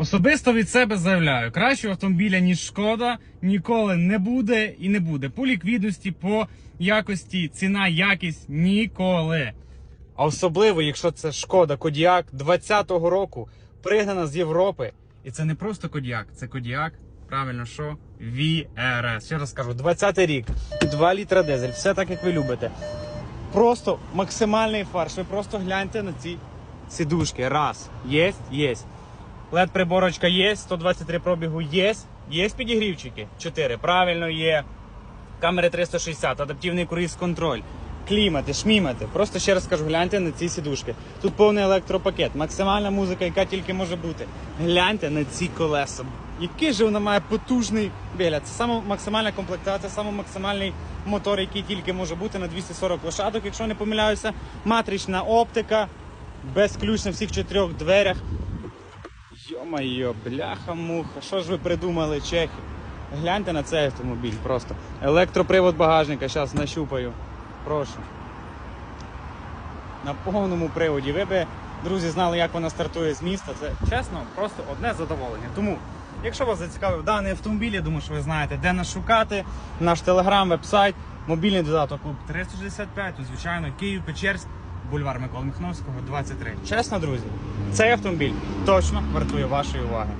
Особисто від себе заявляю, кращого автомобіля, ніж шкода, ніколи не буде і не буде. По ліквідності, по якості, ціна, якість ніколи. А особливо, якщо це шкода Кодіак 20-го року, пригнана з Європи. І це не просто Кодіак, це Кодіак, правильно що? VRS. Ще раз кажу, 20-й рік, 2 літра дизель, все так, як ви любите. Просто максимальний фарш. Ви просто гляньте на ці сідушки. Раз. Є, є. Led приборочка є, 123 пробігу є. Є підігрівчики? 4. Правильно є. Камери 360, адаптивний круїз контроль. Клімати, шмімати. Просто ще раз кажу, гляньте на ці сідушки. Тут повний електропакет, максимальна музика, яка тільки може бути. Гляньте на ці колеса. Який же вона має потужний вигляд. Це саме максимальна комплектація, саме максимальний мотор, який тільки може бути на 240 лошадок, якщо не помиляюся. Матрична оптика, без ключ на всіх чотирьох дверях. Йо-майо, бляха-муха, що ж ви придумали, чехи? Гляньте на цей автомобіль просто. Електропривод багажника, зараз нащупаю. Прошу. На повному приводі. Ви би, друзі, знали, як вона стартує з міста. Це чесно, просто одне задоволення. Тому, якщо вас зацікавив даний автомобіль, я думаю, що ви знаєте, де нас шукати. Наш телеграм, вебсайт, мобільний додаток клуб 365, ну, звичайно, Київ, Печерськ, бульвар Миколи Михновського, 23. Чесно, друзі, цей автомобіль точно вартує вашої уваги.